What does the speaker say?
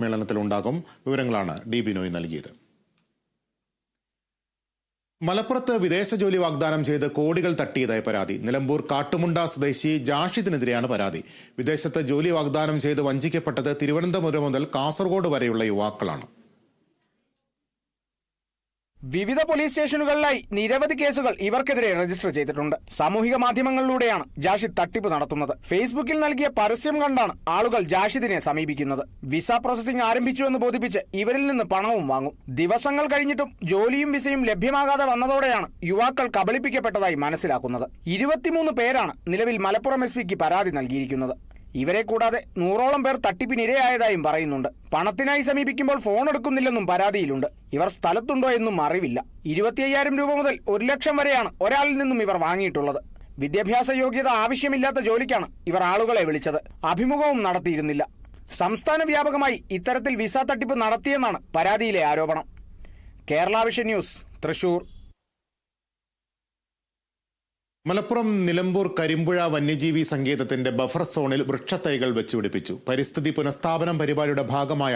സമ്മേളനത്തിലുണ്ടാകും. വിവരങ്ങളാണ് ഡി ബിനോയ് നൽകിയത്. മലപ്പുറത്ത് വിദേശ ജോലി വാഗ്ദാനം ചെയ്ത് കോടികൾ തട്ടിയതായി പരാതി. നിലമ്പൂർ കാട്ടുമുണ്ട സ്വദേശി ജാഷിദിനെതിരെയാണ് പരാതി. വിദേശത്ത് ജോലി വാഗ്ദാനം ചെയ്ത് വഞ്ചിക്കപ്പെട്ടത് തിരുവനന്തപുരം മുതൽ കാസർഗോഡ് വരെയുള്ള യുവാക്കളാണ്. വിവിധ പോലീസ് സ്റ്റേഷനുകളിലായി നിരവധി കേസുകൾ ഇവർക്കെതിരെ രജിസ്റ്റർ ചെയ്തിട്ടുണ്ട്. സാമൂഹിക മാധ്യമങ്ങളിലൂടെയാണ് ജാഷിദ് തട്ടിപ്പ് നടത്തുന്നത്. ഫേസ്ബുക്കിൽ നൽകിയ പരസ്യം കണ്ടാണ് ആളുകൾ ജാഷിദിനെ സമീപിക്കുന്നത്. വിസ പ്രോസസിംഗ് ആരംഭിച്ചുവെന്ന് ബോധിപ്പിച്ച് ഇവരിൽ നിന്ന് പണവും വാങ്ങും. ദിവസങ്ങൾ കഴിഞ്ഞിട്ടും ജോലിയും വിസയും ലഭ്യമാകാതെ വന്നതോടെയാണ് യുവാക്കൾ കബളിപ്പിക്കപ്പെട്ടതായി മനസ്സിലാക്കുന്നത്. ഇരുപത്തിമൂന്ന് പേരാണ് നിലവിൽ മലപ്പുറം എസ് പരാതി നൽകിയിരിക്കുന്നത്. ഇവരെ കൂടാതെ നൂറോളം പേർ തട്ടിപ്പിനിരയായതായും പറയുന്നുണ്ട്. പണത്തിനായി സമീപിക്കുമ്പോൾ ഫോൺ എടുക്കുന്നില്ലെന്നും പരാതിയിലുണ്ട്. ഇവർ സ്ഥലത്തുണ്ടോ എന്നും അറിവില്ല. ഇരുപത്തിയ്യായിരം രൂപ മുതൽ ഒരു ലക്ഷം വരെയാണ് ഒരാളിൽ നിന്നും ഇവർ വാങ്ങിയിട്ടുള്ളത്. വിദ്യാഭ്യാസ യോഗ്യത ആവശ്യമില്ലാത്ത ജോലിക്കാണ് ഇവർ ആളുകളെ വിളിച്ചത്. അഭിമുഖവും നടത്തിയിരുന്നില്ല. സംസ്ഥാന വ്യാപകമായി ഇത്തരത്തിൽ വിസ തട്ടിപ്പ് നടത്തിയെന്നാണ് പരാതിയിലെ ആരോപണം. Kerala vision news Thrissur. Malappuram Nilambur Karimpuzha വന്യജീവി സങ്കേതത്തിന്റെ ബഫർ സോണിൽ വൃക്ഷത്തൈകൾ വെച്ചുപിടിപ്പിച്ചു. പരിസ്ഥിതി പുനഃസ്ഥാപനം പരിപാടിയുടെ ഭാഗമായ